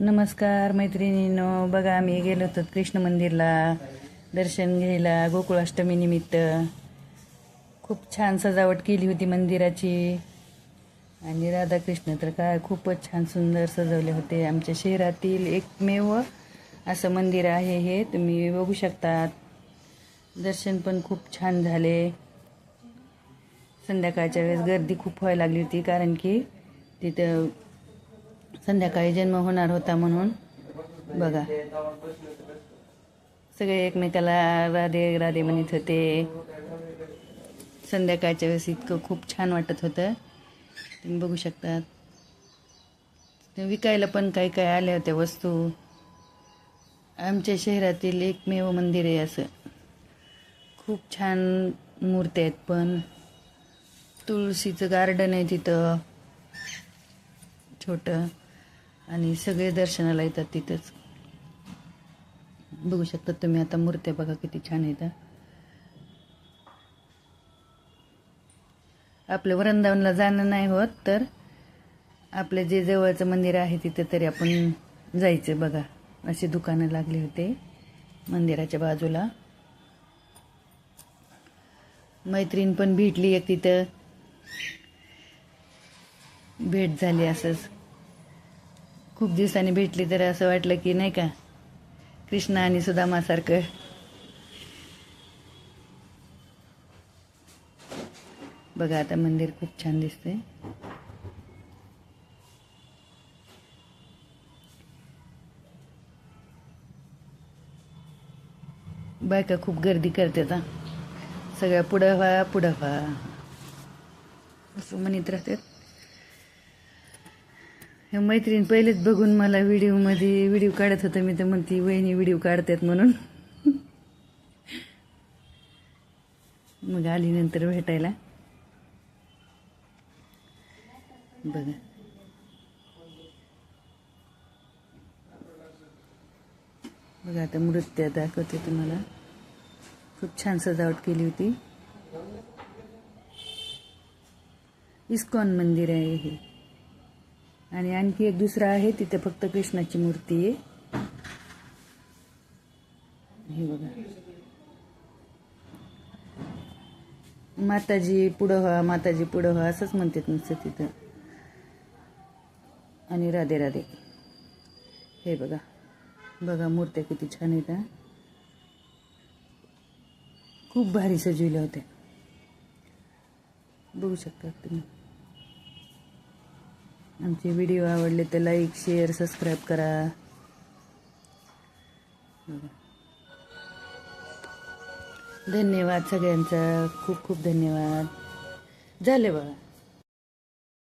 नमस्कार मैत्रिणींनो बघा आम्ही गेलो होतो कृष्ण मंदिरला. दर्शन घ्यायला गोकुळाष्टमीनिमित्त खूप छान सजावट केली होती मंदिराची. आणि राधाकृष्ण तर काय खूपच छान सुंदर सजवले होते आमच्या शहरातील एकमेव असं मंदिर आहे हे. तुम्ही बघू शकतात. दर्शन पण खूप छान झाले. संध्याकाळच्या वेळेस गर्दी खूप व्हायला लागली होती कारण की तिथं संध्याकाळी जन्म होणार होता म्हणून. बघा. सगळे एकमेकाला राधे राधे म्हणत होते. संध्याकाळच्या वेळेस इतकं खूप छान वाटत होतं. तुम्ही बघू शकतात. ते विकायला पण काही काही आल्या होत्या वस्तू. आमच्या शहरातील एकमेव मंदिर आहे असं. खूप छान मूर्त्या आहेत पण. तुळशीचं गार्डन आहे तिथं. छोटं. आणि सगळे दर्शनाला येतात तिथंच. बघू शकता तुम्ही आता मूर्त्या बघा किती छान आहेत आपलं वृंदावनला जाणं नाही होत तर आपलं जे जवळचं मंदिर आहे तिथं तरी आपण जायचं बघा. अशी दुकानं लागली होते मंदिराच्या बाजूला. मैत्रीण पण भेटली एक तिथं. भेट झाली असंच. खूप दिवसांनी भेटली तर असं वाटलं की नाही का कृष्णा आणि सुदामासारखं बघा आता मंदिर खूप छान दिसतंय. बायका खूप गर्दी करते सगळ्या पुढं व्हा पुढं व्हा. असं म्हणत राहतात. हे मैत्रीण पहिलेच बघून मला व्हिडिओमध्ये व्हिडिओ काढत होतं मी तर म्हणते वहिनी व्हिडिओ काढतात म्हणून. मग आली नंतर भेटायला. बघा. बघा आता नृत्य दाखवते तुम्हाला. खूप छान सजावट केली होती. इस्कॉन मंदिर आहे हे. आणि आणखी एक दुसरं आहे तिथे फक्त कृष्णाची मूर्ती आहे. हे बघा. माताजी पुढं व्हा माताजी पुढं व्हा असंच म्हणतात नुसतं तिथं. आणि राधे राधे. हे बघा. बघा मूर्त्या किती छान आहेत हा. खूप भारी सजविल्या होत्या. बघू शकता तुम्ही. आमचे व्हिडिओ आवडले तर लाईक शेअर सबस्क्राईब करा. धन्यवाद सगळ्यांचा. खूप खूप धन्यवाद. झाले बघा.